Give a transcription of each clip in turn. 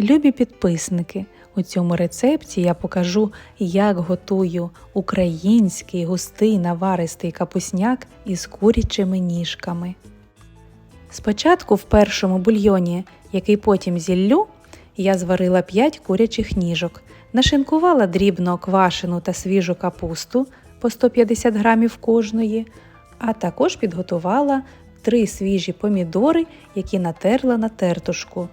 Любі підписники, у цьому рецепті я покажу, як готую український густий наваристий капусняк із курячими ніжками. Спочатку в першому бульйоні, який потім зіллю, я зварила 5 курячих ніжок, нашинкувала дрібно квашену та свіжу капусту по 150 грамів кожної, а також підготувала 3 свіжі помідори, які натерла на тертушку.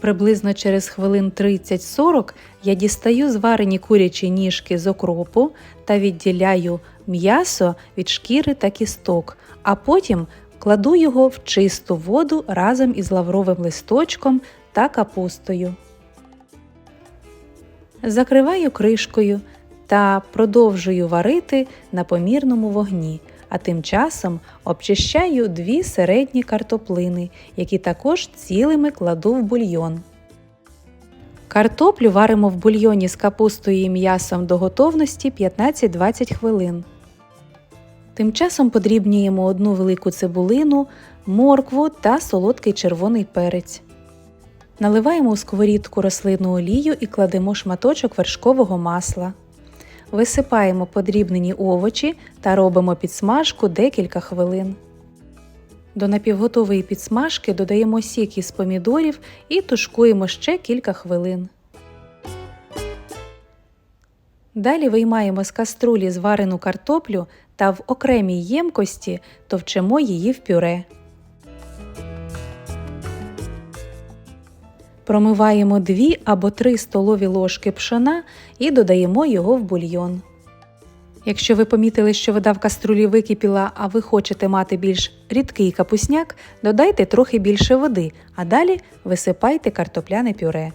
Приблизно через хвилин 30-40 я дістаю зварені курячі ніжки з окропу та відділяю м'ясо від шкіри та кісток, а потім кладу його в чисту воду разом із лавровим листочком та капустою. Закриваю кришкою та продовжую варити на помірному вогні, а тим часом обчищаю дві середні картоплини, які також цілими кладу в бульйон. Картоплю варимо в бульйоні з капустою і м'ясом до готовності 15-20 хвилин. Тим часом подрібнюємо одну велику цибулину, моркву та солодкий червоний перець. Наливаємо у сковорідку рослинну олію і кладемо шматочок вершкового масла. Висипаємо подрібнені овочі та робимо підсмажку декілька хвилин. До напівготової підсмажки додаємо сік із помідорів і тушкуємо ще кілька хвилин. Далі виймаємо з каструлі зварену картоплю та в окремій ємкості товчемо її в пюре. Промиваємо 2 або 3 столові ложки пшона і додаємо його в бульйон. Якщо ви помітили, що вода в каструлі википіла, а ви хочете мати більш рідкий капусняк, додайте трохи більше води, а далі висипайте картопляне пюре.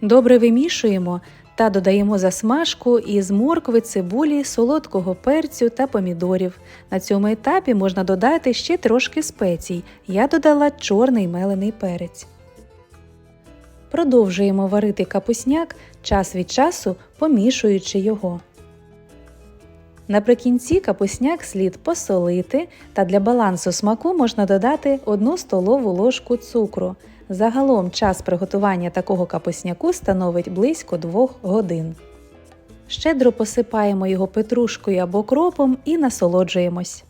Добре вимішуємо та додаємо засмажку із моркви, цибулі, солодкого перцю та помідорів. На цьому етапі можна додати ще трошки спецій. Я додала чорний мелений перець. Продовжуємо варити капусняк час від часу, помішуючи його. Наприкінці капусняк слід посолити та для балансу смаку можна додати 1 столову ложку цукру. Загалом час приготування такого капусняку становить близько 2 годин. Щедро посипаємо його петрушкою або кропом і насолоджуємось.